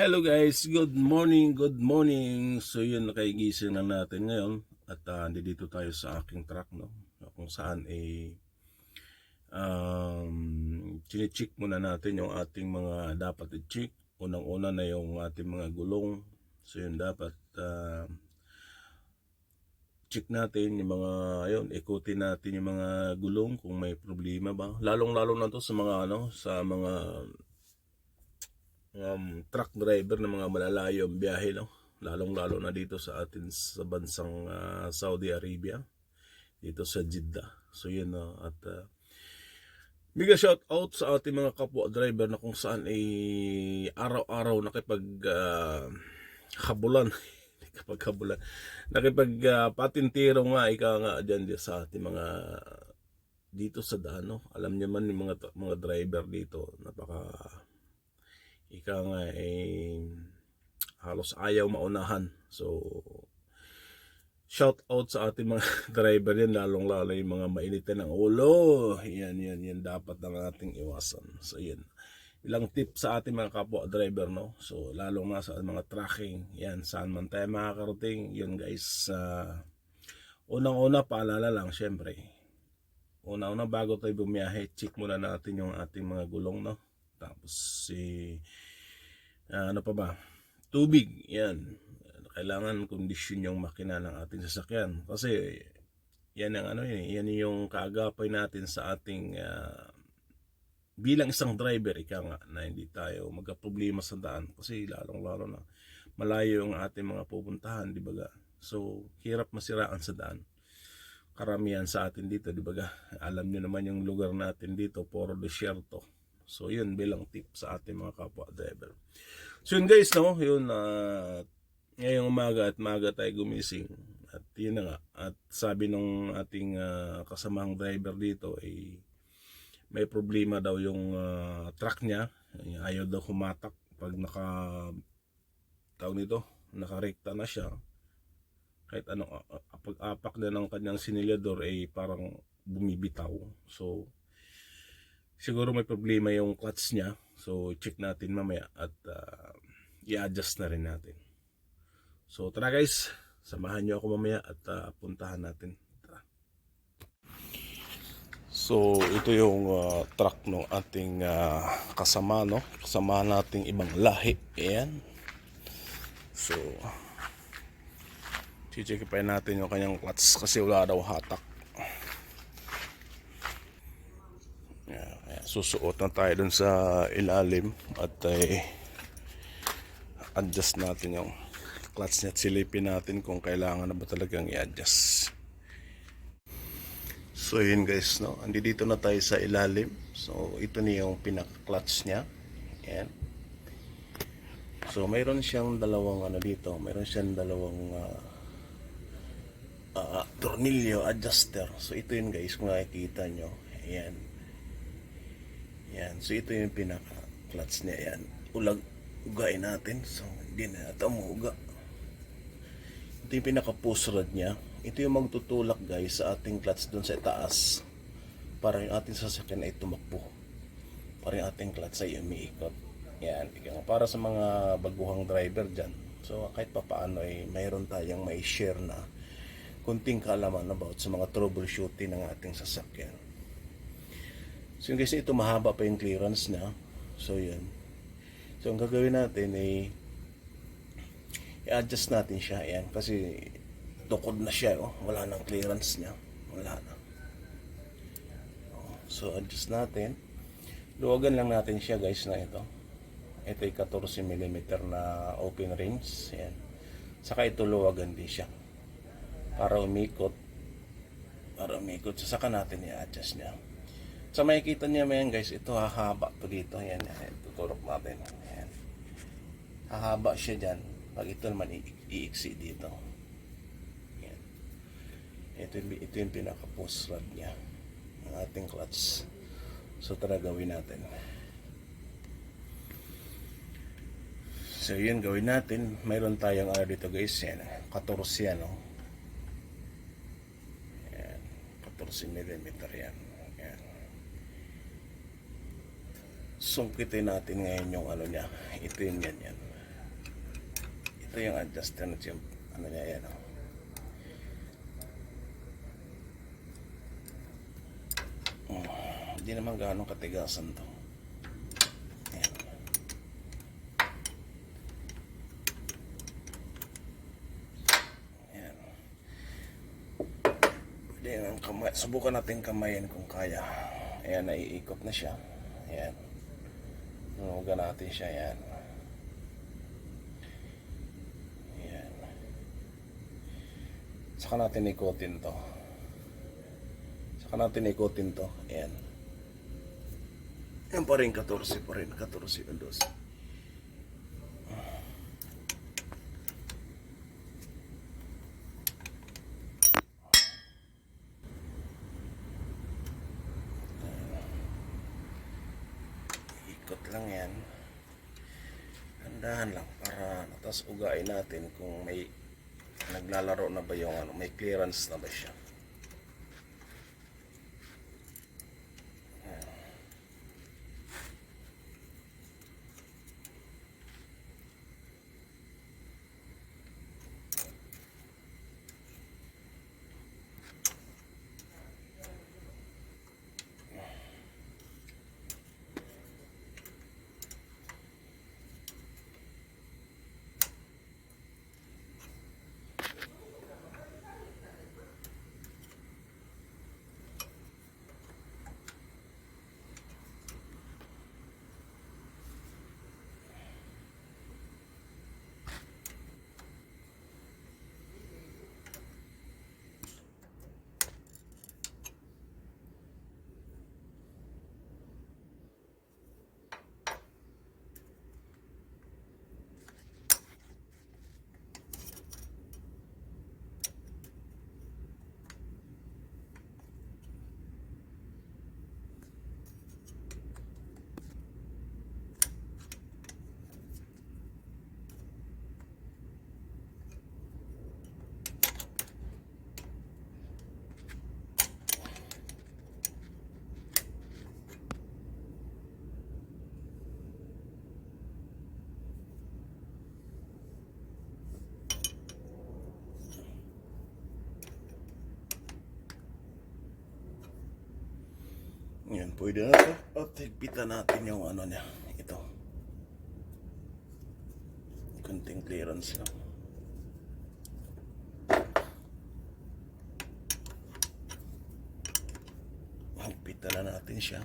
Hello guys, good morning, good morning. So yun, nakaigising na natin ngayon at uh, dito tayo sa aking truck no. Kung saan eh um, chinecheck muna natin yung ating mga dapat i-check. Unang-una na yung ating mga gulong. So yun dapat uh, check natin yung mga ayun, ikutin natin yung mga gulong kung may problema ba. Lalong-lalo na to sa mga ano, sa mga um, truck driver na mga malalayo ang biyahe, no? Lalong-lalo na dito sa atin sa bansang ah, Saudi Arabia, dito sa Jeddah. So yun, no? at uh, Bigla shout out sa ating mga kapwa driver na kung saan ay araw-araw nakipag ah, habulan kapag habulan nakipag ah, patintiro nga ika nga dyan di sa ating mga dito sa daan no? alam niyo man yung mga mga driver dito napaka ika nga eh, halos ayaw maunahan. So, shout out sa ating mga driver yan, lalong lalo yung mga mainitin ng ulo. Yan, yan, yan dapat ng ating iwasan. So, yan. Ilang tip sa ating mga kapwa driver, no? So, lalong na sa mga tracking. Yan, saan man tayo makakarating. Yun, guys. ah, unang-una, paalala lang, syempre. Una-una, bago tayo bumiyahe, check muna natin yung ating mga gulong, no? Tapos si ah, ano pa ba? Tubig, 'yan. Kailangan kondisyon yung makina ng ating sasakyan kasi yan ang ano yun, yan yung kaagapay natin sa ating ah, bilang isang driver ika nga na hindi tayo magka-problema sa daan kasi lalong-lalo na malayo yung ating mga pupuntahan, di ba? So, hirap masiraan sa daan. Karamihan sa atin dito, di ba? Alam niyo naman yung lugar natin dito, puro desierto. So, yun bilang tip sa ating mga kapwa driver. So, yun guys, no? Yun, uh, ngayong umaga at maga tayo gumising. At yun na nga. At sabi nung ating ah, kasamang driver dito, ay may problema daw yung ah, truck niya. Ayaw daw humatak pag naka tawag nito, nakarekta na siya. Kahit ano, ah, ah, pag-apak na ng kanyang sinilyador ay parang bumibitaw. So, siguro may problema yung clutch niya. So, check natin mamaya at ah, i-adjust na rin natin. So, tara guys. Samahan niyo ako mamaya at ah, puntahan natin. Tara. So, ito yung ah, truck ng ating ah, kasama, no? Kasama nating ibang lahi. Ayan. So, check pa natin yung kanyang clutch kasi wala daw hatak. Yeah, susuot na tayo dun sa ilalim at ay adjust natin yung clutch niya at silipin natin kung kailangan na ba talagang i-adjust. So yun guys, no? Andi dito na tayo sa ilalim. So ito niya yung pinaka-clutch niya. Ayan. So mayroon siyang dalawang ano dito, mayroon siyang dalawang ah, ah, tornilyo adjuster. So ito yun guys, kung nakikita nyo. Ayan. Yan. So, ito yung pinaka-clutch niya. Yan. Ulag, ugain natin. So, hindi na natin. Ito yung pinaka-push rod niya. Ito yung magtutulak guys sa ating clutch doon sa itaas. Para yung ating sasakyan ay tumakbo. Para yung ating clutch ay umiikot. Yan. Ika Para sa mga baguhang driver dyan. So, kahit pa paano ay mayroon tayong may share na kunting kaalaman about sa mga troubleshooting ng ating sasakyan. So kasi ito mahaba pa yung clearance niya. So yan. So ang gagawin natin ay i-adjust natin siya. Yan. Kasi tukod na siya. Oh. Wala nang clearance niya. Wala na. So adjust natin. Luwagan lang natin siya guys na ito. Ito ay 14 mm na open range. Yan. Saka ito luwagan din siya. Para umikot. Para umikot. So, saka natin i-adjust niya. Sa makikita niya mo yan guys, ito hahaba to dito. Yan, yan. Tuturok natin. Yan. Hahaba siya dyan. Pag ito naman iiksi dito. Yan. Ito, ito yung pinaka-post rod niya. Ang ating clutch. So tara gawin natin. So yun gawin natin. Mayroon tayong ano dito guys. Yan. 14 yan. Oh. Yan. 14 mm. Yan. Sungkitin natin ngayon yung ano niya. Ito yung ganyan. Ito yung adjuster na yung ano niya yan. Oh. Oh, Hindi naman gaano katigasan to. Ayan. Ayan. Pwede ang. Subukan natin kamayin kung kaya. Ayan, naiikot na siya. Ayan. Nunugan natin siya. Ayan. Ayan. Saka natin ikutin to. Saka natin ikutin to. Ayan. Yan pa rin, 14 pa rin. 14 o 12. Ikot lang yan. Handahan lang para tapos ugain natin kung may naglalaro na ba yung ano, may clearance na ba siya. Yan, pwede na ito. At higpitan natin yung ano niya. Ito. Kunting clearance lang. Higpitan na natin siya.